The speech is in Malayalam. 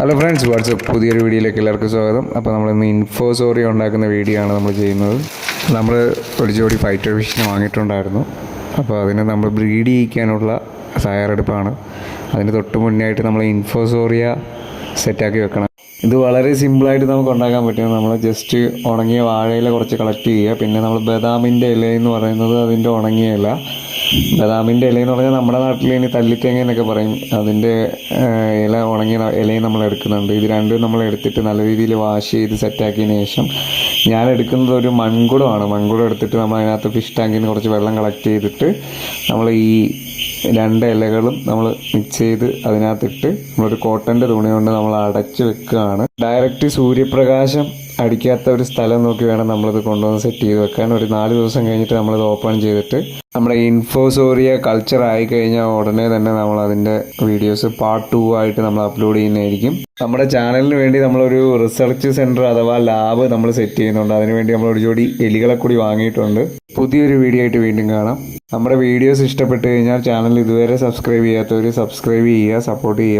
ഹലോ ഫ്രണ്ട്സ് വാട്സപ്പ് പുതിയൊരു വീഡിയോയിലേക്ക് എല്ലാവർക്കും സ്വാഗതം. അപ്പോൾ നമ്മൾ ഇന്ന് ഇൻഫോസോറി ഉണ്ടാക്കുന്ന വീഡിയോ ആണ് നമ്മൾ ചെയ്യുന്നത്. നമ്മൾ ഒരു ജോഡി ഫൈറ്റർ ഫിഷിനെ വാങ്ങിയിട്ടുണ്ടായിരുന്നു. അപ്പോൾ അതിനെ നമ്മൾ ബ്രീഡ് ചെയ്യിക്കാനുള്ള തയ്യാറെടുപ്പാണ്. അതിന് തൊട്ട് മുന്നേ ആയിട്ട് നമ്മൾ ഇൻഫോസോറിയ സെറ്റാക്കി വെക്കണം. ഇത് വളരെ സിമ്പിളായിട്ട് നമുക്ക് ഉണ്ടാക്കാൻ പറ്റും. നമ്മൾ ജസ്റ്റ് ഉണങ്ങിയ വാഴയില കുറച്ച് കളക്ട് ചെയ്യുക. പിന്നെ നമ്മൾ ബദാമിന്റെ ഇല എന്ന് പറയുന്നത് അതിന്റെ ഉണങ്ങിയ ഇല. ബദാമിന്റെ ഇല എന്ന് പറഞ്ഞാൽ നമ്മുടെ നാട്ടിൽ ഇനി തല്ലിത്തേങ്ങ എന്നൊക്കെ പറയും. അതിന്റെ ഇല ഉണങ്ങിയ ഇലയും നമ്മൾ എടുക്കുന്നുണ്ട്. ഇത് രണ്ടും നമ്മൾ എടുത്തിട്ട് നല്ല രീതിയിൽ വാഷ് ചെയ്ത് സെറ്റാക്കിയതിന് ശേഷം ഞാൻ എടുക്കുന്നത് ഒരു മൺകുടമാണ്. മൺകുടം എടുത്തിട്ട് നമ്മൾ അതിനകത്ത് ഫിഷ് ടാങ്കിൽ നിന്ന് കുറച്ച് വെള്ളം കളക്ട് ചെയ്തിട്ട് നമ്മൾ ഈ രണ്ട് ഇലകളും നമ്മൾ മിക്സ് ചെയ്ത് അതിനകത്തിട്ട് നമ്മളൊരു കോട്ടന്റെ തുണി കൊണ്ട് നമ്മൾ അടച്ചു വെക്കുകയാണ്. ഡയറക്റ്റ് സൂര്യപ്രകാശം അടിക്കാത്ത ഒരു സ്ഥലം നോക്കി വേണം നമ്മളിത് കൊണ്ടുവന്ന് സെറ്റ് ചെയ്ത് വെക്കാൻ. ഒരു നാല് ദിവസം കഴിഞ്ഞിട്ട് നമ്മളിത് ഓപ്പൺ ചെയ്തിട്ട് നമ്മുടെ ഇൻഫോസോറിയ കൾച്ചർ ആയി കഴിഞ്ഞാൽ ഉടനെ തന്നെ നമ്മൾ അതിന്റെ വീഡിയോസ് പാർട്ട് ടു ആയിട്ട് നമ്മൾ അപ്ലോഡ് ചെയ്യുന്നതായിരിക്കും. നമ്മുടെ ചാനലിന് വേണ്ടി നമ്മളൊരു റിസർച്ച് സെന്റർ അഥവാ ലാബ് നമ്മൾ സെറ്റ് ചെയ്യുന്നുണ്ട്. അതിനുവേണ്ടി നമ്മൾ ഒരു ജോഡി എലികളെ കൂടി വാങ്ങിയിട്ടുണ്ട്. പുതിയൊരു വീഡിയോ ആയിട്ട് വീണ്ടും കാണാം. നമ്മുടെ വീഡിയോസ് ഇഷ്ടപ്പെട്ട് കഴിഞ്ഞാൽ ചാനൽ ഇതുവരെ സബ്സ്ക്രൈബ് ചെയ്യാത്തവർ സബ്സ്ക്രൈബ് ചെയ്യുക സപ്പോർട്ട് ചെയ്യുക.